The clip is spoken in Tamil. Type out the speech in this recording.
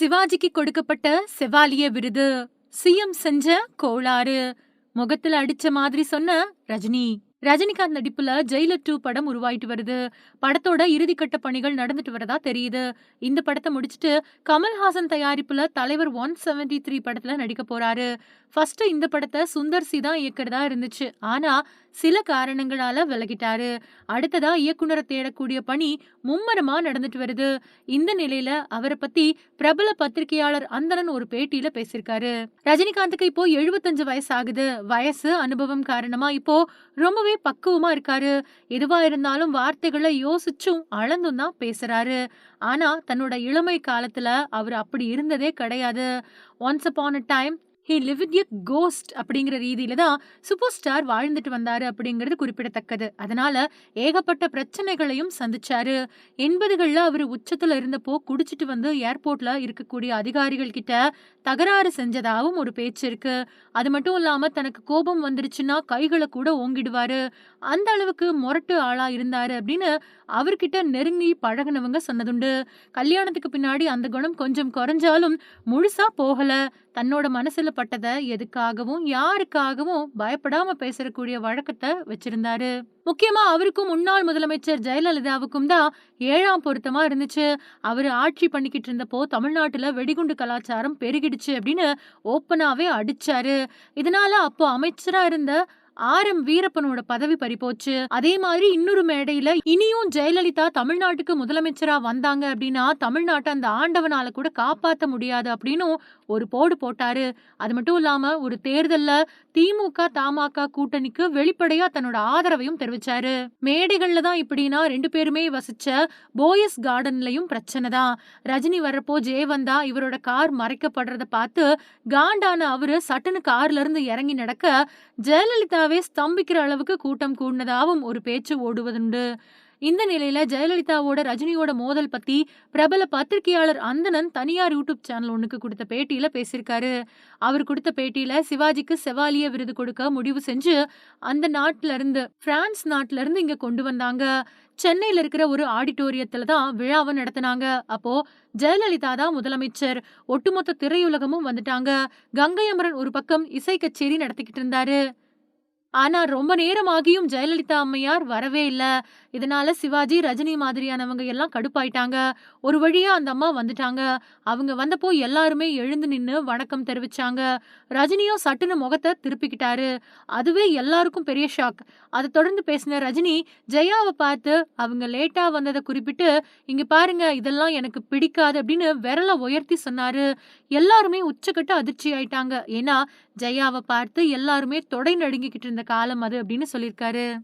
சிவாஜிக்கு கொடுக்கப்பட்ட செவாலிய விருது. சிஎம் செஞ்ச கோளாறு. முகத்துல அடிச்ச மாதிரி சொன்ன ரஜினி. ரஜினிகாந்த் நடிப்புல ஜெயிலர் டூ படம் உருவாயிட்டு வருது. படத்தோட இறுதிக்கட்ட பணிகள் நடந்துட்டு வரதா தெரியுது. இந்த படத்தை முடிச்சிட்டு கமல்ஹாசன் தயாரிப்புல தலைவர் ஒன் செவன்டி த்ரீ படத்துல நடிக்க போறாரு. ஃபர்ஸ்ட் இந்த படத்தை சுந்தர் சி தான் இயக்கிறதா இருந்துச்சு. ஆனா சில காரணங்களால விலகிட்டாரு. அடுத்ததா இயக்குனரை தேடக்கூடிய பணி மும்மரமா நடந்துட்டு வருது. இந்த நிலையில அவரை பத்தி பிரபல பத்திரிகையாளர் அந்தரன் ஒரு பேட்டியில பேசியிருக்காரு. ரஜினிகாந்துக்கு இப்போ எழுபத்தஞ்சு வயசு ஆகுது வயசு அனுபவம் காரணமா இப்போ ரொம்பவே பக்குவமா இருக்காரு. எதுவா இருந்தாலும் வார்த்தைகளை யோசிச்சும் அளந்தும் தான் பேசுறாரு. ஆனா தன்னோட இளமை காலத்துல அவர் அப்படி இருந்ததே கிடையாது. Once upon a time he lived a ghost அப்படிங்கிற ரீதியில தான் சூப்பர் ஸ்டார் வாழ்ந்துட்டு வந்தாரு அப்படிங்கிறது குறிப்பிடத்தக்கது. அதனால ஏகப்பட்ட பிரச்சனைகளையும் சந்திச்சாரு. எண்பதுகள்ல அவர் உச்சத்துல இருந்தப்போ குடிச்சிட்டு வந்து ஏர்போர்ட்ல இருக்கக்கூடிய அதிகாரிகள் கிட்ட தகராறு செஞ்சதாகவும் ஒரு பேச்சு இருக்கு. அது மட்டும் இல்லாம தனக்கு கோபம் வந்துருச்சுன்னா கைகளை கூட ஓங்கிடுவாரு. அந்த அளவுக்கு முரட்டு ஆளா இருந்தாரு அப்படின்னு அவர்கிட்ட நெருங்கி பழகுனவங்க சொன்னதுண்டு. கல்யாணத்துக்கு பின்னாடி அந்த குணம் கொஞ்சம் குறைஞ்சாலும் முழுசா போகல. தன்னோட மனசுல பட்டதை எதுக்காகவும் யாருக்காகவும் பயப்படாம பேசக்கூடிய வழக்கத்தை வச்சிருந்தாரு. முக்கியமா அவருக்கும் முன்னாள் முதலமைச்சர் ஜெயலலிதாவுக்கும் தான் ஏழாம் பொருத்தமா இருந்துச்சு. அவர் ஆட்சி பண்ணிக்கிட்டு இருந்தப்போ தமிழ்நாட்டுல வெடிகுண்டு கலாச்சாரம் பெருகிடுச்சு அப்படின்னு ஓப்பனாவே அடிச்சாரு. இதனால அப்போ அமைச்சரா இருந்த ஆர் எம் வீரப்பனோட பதவி பறிப்போச்சு அதே மாதிரி இன்னொரு மேடையில இனியும் ஜெயலலிதா தமிழ்நாட்டுக்கு முதலமைச்சரா வந்தாங்க அப்படின்னா தமிழ்நாட்டை அந்த ஆண்டவனால கூட காப்பாத்த முடியாது அப்படின்னு ஒரு போடு போட்டாரு. அது மட்டும் இல்லாம ஒரு தேர்தல்ல திமுக தமாக கூட்டணிக்கு வெளிப்படையா தன்னோட ஆதரவையும் தெரிவிச்சாரு. மேடைகள்ல தான் இப்படின்னா ரெண்டு பேருமே வசிச்ச போயஸ் கார்டன்லயும் பிரச்சனை தான். ரஜினி வர்றப்போ ஜெய வந்தா இவரோட கார் மறைக்கப்படுறத பார்த்து காண்டான அவரு சட்டுன்னு கார்ல இருந்து இறங்கி நடக்க ஜெயலலிதா ஜெயலலிதாவே ஸ்தம்பிக்கிற அளவுக்கு கூட்டம் கூடினதாகவும் ஒரு பேச்சு ஓடுவதுண்டு. இந்த நிலையில ஜெயலலிதாவோட ரஜினியோட மோதல் பத்தி பிரபல பத்திரிகையாளர் அந்தனன் தனியார் யூடியூப் சேனல் ஒன்றுக்கு கொடுத்த பேட்டியில பேசியிருக்காரு. அவர் கொடுத்த பேட்டியில சிவாஜிக்கு செவாலிய விருது கொடுக்க முடிவு செஞ்சு அந்த நாட்டுல இருந்து பிரான்ஸ் நாட்டில இருந்து இங்க கொண்டு வந்தாங்க. சென்னையில இருக்கிற ஒரு ஆடிட்டோரியத்துல தான் விழாவை நடத்தினாங்க. அப்போ ஜெயலலிதா தான் முதலமைச்சர். ஒட்டுமொத்த திரையுலகமும் வந்துட்டாங்க. கங்கை அமரன் ஒரு பக்கம் இசை கச்சேரி நடத்திக்கிட்டு இருந்தாரு. ஆனா ரொம்ப நேரமாகியும் ஜெயலலிதா அம்மையார் வரவே இல்லை. இதனால சிவாஜி ரஜினி மாதிரியானவங்க எல்லாம் கடுப்பாயிட்டாங்க. ஒரு வழியா அந்த அம்மா வந்துட்டாங்க. அவங்க வந்தப்போ எல்லாருமே எழுந்து நின்று வணக்கம் தெரிவிச்சாங்க. ரஜினியும் சட்டுன்னு முகத்தை திருப்பிக்கிட்டாரு. அதுவே எல்லாருக்கும் பெரிய ஷாக். அதை தொடர்ந்து பேசின ரஜினி ஜெயாவை பார்த்து அவங்க லேட்டா வந்ததை குறிப்பிட்டு இங்க பாருங்க இதெல்லாம் எனக்கு பிடிக்காது அப்படின்னு விரலை உயர்த்தி சொன்னாரு. எல்லாருமே உச்சக்கட்ட அதிர்ச்சி ஆயிட்டாங்க. ஏன்னா ஜெயாவை பார்த்து எல்லாருமே தொடை நடுங்கிக்கிட்டு இருந்த காலம் அது அப்படின்னு சொல்லியிருக்காரு.